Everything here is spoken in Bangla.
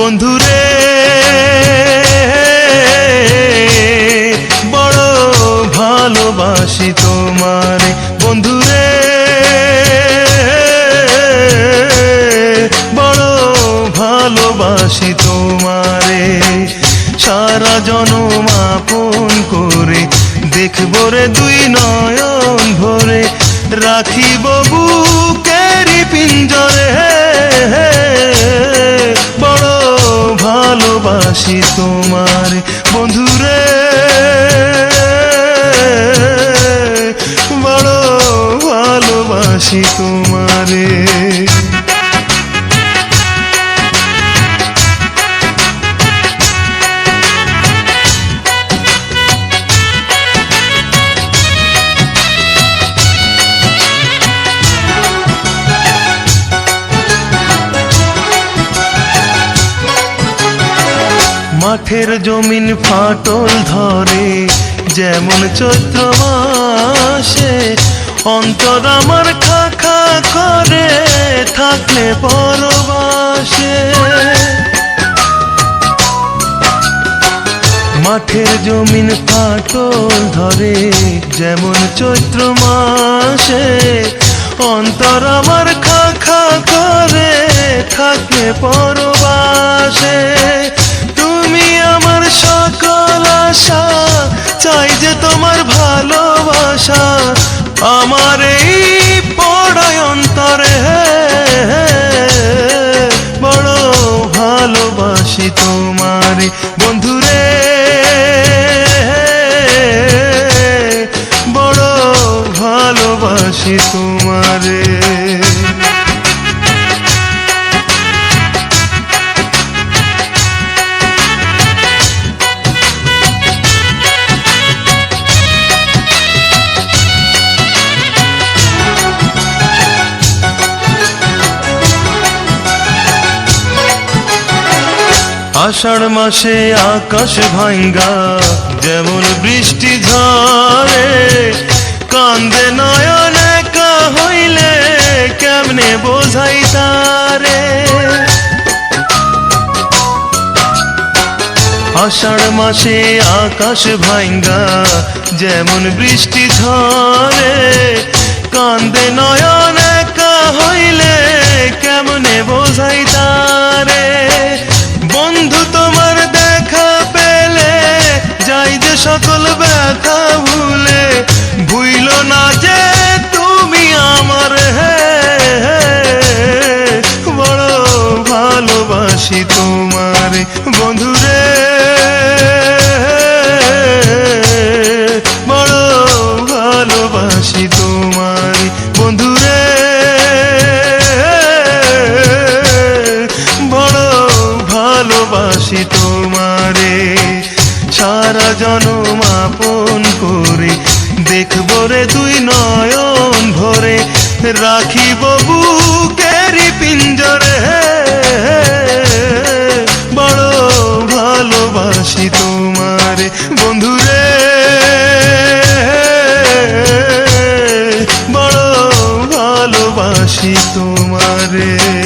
বন্ধুরে, বড় ভালোবাসি তোমারে। বন্ধুরে, বড় ভালোবাসি তোমারে। সারা জনম আপন করে দেখব রে দুই নয়ন ভরে। রাখিব বুকেরি পিঞ্জরে। ভালোবাসি তোমার। বন্ধুরে বড় ভালোবাসি তোমারে। মাঠের জমিন ফাটল ধরে, যেমন চৈত্র মাসে। অন্তর আমার খা খা করে থাকলে পরবাসে মাঠের জমিন ফাটল ধরে, যেমন চৈত্র মাসে। অন্তর আমার খা খা করে থাকে পরবাসে ভালোবাসি তোমারে। বন্ধুরে বড় ভালোবাসি তোমারে। আষাঢ় মাসে আকাশ ভাঙ্গা, যেমন বৃষ্টি ঝরে, কান্দে নয়ন একা হইলে কেমনে বোঝাই তারে? আষাঢ় মাসে আকাশ ভাঙ্গা, যেমন বৃষ্টি ঝরে ভালোবাসি তোমার বন্ধুরে। বড় ভালোবাসি তোমার বন্ধুরে। বড় ভালোবাসি তোমারে। সারা জনম আপন করে দেখব রে দুই নয়ন ভরে। রাখিব বুকেরি পিঞ্জরে। ভালোবাসি তোমারে।